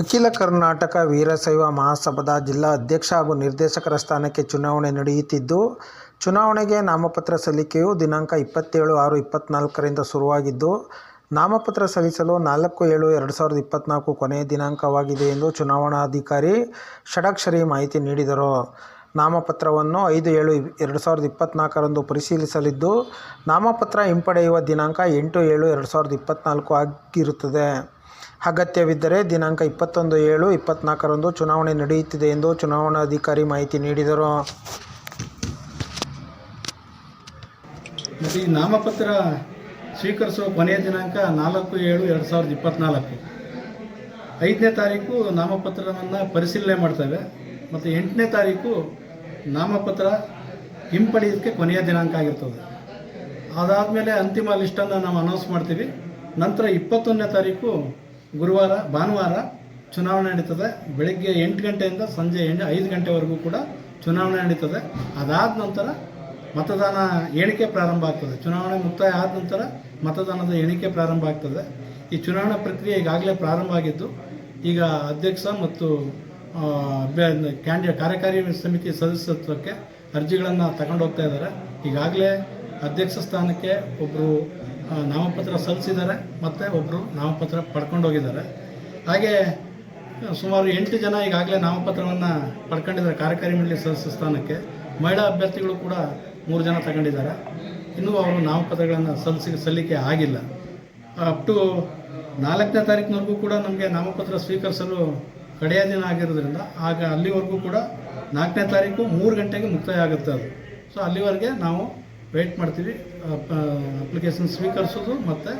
ಅಖಿಲ ಕರ್ನಾಟಕ ವೀರಶೈವ ಮಹಾಸಭಾದ ಜಿಲ್ಲಾ ಅಧ್ಯಕ್ಷ ಹಾಗೂ ನಿರ್ದೇಶಕರ ಸ್ಥಾನಕ್ಕೆ ಚುನಾವಣೆ ನಡೆಯುತ್ತಿದ್ದು, ಚುನಾವಣೆಗೆ ನಾಮಪತ್ರ ಸಲ್ಲಿಕೆಯು ದಿನಾಂಕ ಇಪ್ಪತ್ತೇಳು ಆರು ಇಪ್ಪತ್ತ್ನಾಲ್ಕರಿಂದ ಶುರುವಾಗಿದ್ದು, ನಾಮಪತ್ರ ಸಲ್ಲಿಸಲು ನಾಲ್ಕು ಏಳು ಎರಡು ಸಾವಿರದ ಇಪ್ಪತ್ನಾಲ್ಕು ಕೊನೆಯ ದಿನಾಂಕವಾಗಿದೆ ಎಂದು ಚುನಾವಣಾಧಿಕಾರಿ ಷಡಕ್ಷರಿ ಮಾಹಿತಿ ನೀಡಿದರು. ನಾಮಪತ್ರವನ್ನು ಐದು ಏಳು ಎರಡು ಸಾವಿರದ ಇಪ್ಪತ್ತ್ನಾಲ್ಕರಂದು ಪರಿಶೀಲಿಸಲಿದ್ದು, ನಾಮಪತ್ರ ಹಿಂಪಡೆಯುವ ದಿನಾಂಕ ಎಂಟು ಏಳು ಎರಡು ಸಾವಿರದ ಇಪ್ಪತ್ನಾಲ್ಕು ಆಗಿರುತ್ತದೆ. ಅಗತ್ಯವಿದ್ದರೆ ದಿನಾಂಕ ಇಪ್ಪತ್ತೊಂದು ಏಳು ಇಪ್ಪತ್ನಾಲ್ಕರಂದು ಚುನಾವಣೆ ನಡೆಯುತ್ತಿದೆ ಎಂದು ಚುನಾವಣಾಧಿಕಾರಿ ಮಾಹಿತಿ ನೀಡಿದರು. ಮತ್ತು ಈ ನಾಮಪತ್ರ ಸ್ವೀಕರಿಸುವ ಕೊನೆಯ ದಿನಾಂಕ ನಾಲ್ಕು ಏಳು ಎರಡು ಸಾವಿರದ ಇಪ್ಪತ್ತ್ನಾಲ್ಕು ಐದನೇ ತಾರೀಕು ನಾಮಪತ್ರವನ್ನು ಪರಿಶೀಲನೆ ಮಾಡ್ತೇವೆ. ಮತ್ತು ಎಂಟನೇ ತಾರೀಕು ನಾಮಪತ್ರ ಹಿಂಪಡೆಯೋದಕ್ಕೆ ಕೊನೆಯ ದಿನಾಂಕ ಆಗಿರ್ತದೆ. ಅದಾದಮೇಲೆ ಅಂತಿಮ ಲಿಸ್ಟನ್ನು ನಾವು ಅನೌನ್ಸ್ ಮಾಡ್ತೀವಿ. ನಂತರ ಇಪ್ಪತ್ತೊಂದನೇ ತಾರೀಕು ಗುರುವಾರ, ಭಾನುವಾರ ಚುನಾವಣೆ ನಡೀತದೆ. ಬೆಳಗ್ಗೆ ಎಂಟು ಗಂಟೆಯಿಂದ ಸಂಜೆ ಎಂಟು, ಐದು ಗಂಟೆವರೆಗೂ ಕೂಡ ಚುನಾವಣೆ ನಡೀತದೆ. ಅದಾದ ನಂತರ ಮತದಾನ ಎಣಿಕೆ ಪ್ರಾರಂಭ ಆಗ್ತದೆ. ಚುನಾವಣೆ ಮುಕ್ತಾಯ ಆದ ನಂತರ ಮತದಾನದ ಎಣಿಕೆ ಪ್ರಾರಂಭ ಆಗ್ತದೆ. ಈ ಚುನಾವಣಾ ಪ್ರಕ್ರಿಯೆ ಈಗಾಗಲೇ ಪ್ರಾರಂಭ ಆಗಿದ್ದು, ಈಗ ಅಧ್ಯಕ್ಷ ಮತ್ತು ಕ್ಯಾಂಡಿಡೇಟ್ ಕಾರ್ಯಕಾರಿ ಸಮಿತಿ ಸದಸ್ಯತ್ವಕ್ಕೆ ಅರ್ಜಿಗಳನ್ನು ತಗೊಂಡು ಹೋಗ್ತಾ ಇದ್ದಾರೆ. ಈಗಾಗಲೇ ಅಧ್ಯಕ್ಷ ಸ್ಥಾನಕ್ಕೆ ಒಬ್ಬರು ನಾಮಪತ್ರ ಸಲ್ಲಿಸಿದ್ದಾರೆ, ಮತ್ತು ಒಬ್ಬರು ನಾಮಪತ್ರ ಪಡ್ಕೊಂಡು ಹೋಗಿದ್ದಾರೆ ಹಾಗೆ ಸುಮಾರು ಎಂಟು ಜನ ಈಗಾಗಲೇ ನಾಮಪತ್ರವನ್ನು ಪಡ್ಕೊಂಡಿದ್ದಾರೆ ಕಾರ್ಯಕಾರಿ ಮಂಡಳಿ ಸದಸ್ಯ ಸ್ಥಾನಕ್ಕೆ. ಮಹಿಳಾ ಅಭ್ಯರ್ಥಿಗಳು ಕೂಡ ಮೂರು ಜನ ತಗೊಂಡಿದ್ದಾರೆ. ಇನ್ನೂ ಅವರು ನಾಮಪತ್ರಗಳನ್ನು ಸಲ್ಲಿಸಿ, ಸಲ್ಲಿಕೆ ಆಗಿಲ್ಲ. ಅಪ್ ಟು ನಾಲ್ಕನೇ ತಾರೀಕಿನವರೆಗೂ ಕೂಡ ನಮಗೆ ನಾಮಪತ್ರ ಸ್ವೀಕರಿಸಲು ಕಡೆಯ ದಿನ ಆಗಿರೋದ್ರಿಂದ, ಆಗ ಅಲ್ಲಿವರೆಗೂ ಕೂಡ ನಾಲ್ಕನೇ ತಾರೀಕು ಮೂರು ಗಂಟೆಗೆ ಮುಕ್ತಾಯ ಆಗುತ್ತೆ ಅದು. ಸೊ ಅಲ್ಲಿವರೆಗೆ ನಾವು ವೆಯ್ಟ್ ಮಾಡ್ತೀವಿ. ಅಪ್ಲಿಕೇಶನ್ ಸ್ವೀಕರಿಸೋದು ಮತ್ತು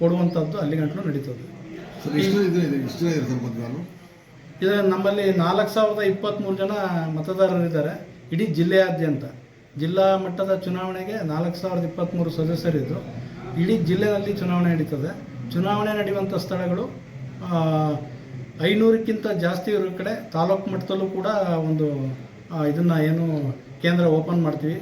ಕೊಡುವಂಥದ್ದು ಅಲ್ಲಿ ಗಂಟಲು ನಡೀತದೆ. ಇದೆ ನಮ್ಮಲ್ಲಿ ನಾಲ್ಕು ಸಾವಿರದ ಇಪ್ಪತ್ತ್ಮೂರು ಜನ ಮತದಾರರಿದ್ದಾರೆ ಇಡೀ ಜಿಲ್ಲೆಯಾದ್ಯಂತ. ಜಿಲ್ಲಾ ಮಟ್ಟದ ಚುನಾವಣೆಗೆ ನಾಲ್ಕು ಸಾವಿರದ ಇಪ್ಪತ್ತ್ಮೂರು ಸದಸ್ಯರಿದ್ದರು ಇಡೀ ಜಿಲ್ಲೆಯಲ್ಲಿ ಚುನಾವಣೆ ನಡೀತದೆ. ಚುನಾವಣೆ ನಡೆಯುವಂಥ ಸ್ಥಳಗಳು ಐನೂರಕ್ಕಿಂತ ಜಾಸ್ತಿ ಇರೋ ಕಡೆ ತಾಲೂಕು ಮಟ್ಟದಲ್ಲೂ ಕೂಡ ಒಂದು ಇದನ್ನು ಏನು ಕೇಂದ್ರ ಓಪನ್ ಮಾಡ್ತೀವಿ.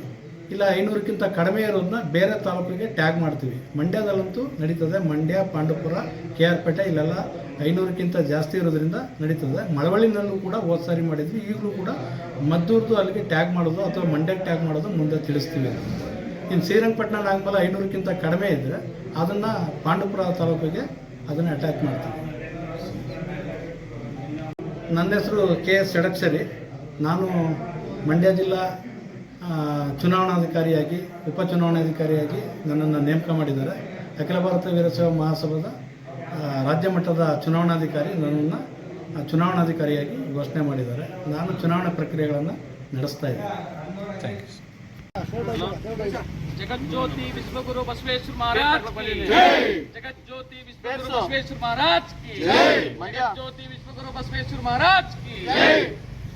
ಇಲ್ಲ, ಐನೂರಕ್ಕಿಂತ ಕಡಿಮೆ ಇರೋದನ್ನ ಬೇರೆ ತಾಲೂಕಿಗೆ ಟ್ಯಾಗ್ ಮಾಡ್ತೀವಿ. ಮಂಡ್ಯದಲ್ಲಂತೂ ನಡೀತದೆ. ಮಂಡ್ಯ ಪಾಂಡವಪುರ ಕೆ ಆರ್ ಪೇಟೆ ಇಲ್ಲೆಲ್ಲ ಐನೂರಕ್ಕಿಂತ ಜಾಸ್ತಿ ಇರೋದ್ರಿಂದ ನಡೀತದೆ. ಮಳವಳ್ಳಿನಲ್ಲೂ ಕೂಡ ಹೋದ ಸಾರಿ ಮಾಡಿದ್ವಿ. ಈಗಲೂ ಕೂಡ ಮದ್ದೂರ್ದು ಅಲ್ಲಿಗೆ ಟ್ಯಾಗ್ ಮಾಡೋದು ಅಥವಾ ಮಂಡ್ಯಕ್ಕೆ ಟ್ಯಾಗ್ ಮಾಡೋದು ಮುಂದೆ ತಿಳಿಸ್ತೀವಿ. ಇನ್ನು ಶ್ರೀರಂಗಪಟ್ಟಣ ನಾಗಮಲ ಐನೂರಕ್ಕಿಂತ ಕಡಿಮೆ ಇದ್ದರೆ ಅದನ್ನು ಪಾಂಡವಪುರ ತಾಲೂಕಿಗೆ ಅದನ್ನು ಅಟ್ಯಾಕ್ ಮಾಡ್ತೀವಿ. ನನ್ನ ಹೆಸರು ಕೆ ಎಸ್ ನಾನು ಮಂಡ್ಯ ಜಿಲ್ಲಾ ಚುನಾವಣಾಧಿಕಾರಿಯಾಗಿ ಉಪಚುನಾವಣಾಧಿಕಾರಿಯಾಗಿ ನನ್ನನ್ನು ನೇಮಕ ಮಾಡಿದ್ದಾರೆ. ಅಖಿಲ ಭಾರತ ವೀರಸೇವಾ ಮಹಾಸಭಾದ ರಾಜ್ಯ ಮಟ್ಟದ ಚುನಾವಣಾಧಿಕಾರಿ ನನ್ನನ್ನು ಚುನಾವಣಾಧಿಕಾರಿಯಾಗಿ ಘೋಷಣೆ ಮಾಡಿದ್ದಾರೆ. ನಾನು ಚುನಾವಣಾ ಪ್ರಕ್ರಿಯೆಗಳನ್ನು ನಡೆಸ್ತಾ ಇದ್ದೇನೆ. ಜಗಜ್ಯೋತಿ ವಿಶ್ವಗುರು ಬಸವೇಶ್ವರ ಮಹಾರಾಜ್ ಜಗಜ್ಯೋತಿ ವಿಶ್ವಗುರು ಬಸವೇಶ್ವರ ಮಹಾರಾಜ್ ಜಗಜ್ಯೋತಿ ವಿಶ್ವಗುರು ಬಸವೇಶ್ವರ ಮಹಾರಾಜ್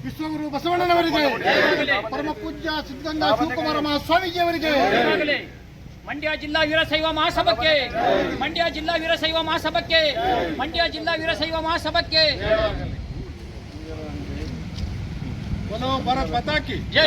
ವಿಶ್ವಗುರು ಬಸವಣ್ಣನವರಿಗೆ ಪರಮ ಪೂಜ್ಯ ಸಿದ್ಧಗಂಗಾ ಶಿವಕುಮಾರ ಮಹಾಸ್ವಾಮೀಜಿಯವರಿಗೆ. ಮಂಡ್ಯ ಜಿಲ್ಲಾ ವೀರಶೈವ ಮಹಾಸಭಕ್ಕೆ ಮಂಡ್ಯ ಜಿಲ್ಲಾ ವೀರಶೈವ ಮಹಾಸಭಕ್ಕೆ ಮಂಡ್ಯ ಜಿಲ್ಲಾ ವೀರಶೈವ ಮಹಾಸಭಕ್ಕೆ. ಬರೋ ಪತಾಕಿ. ಜೈ.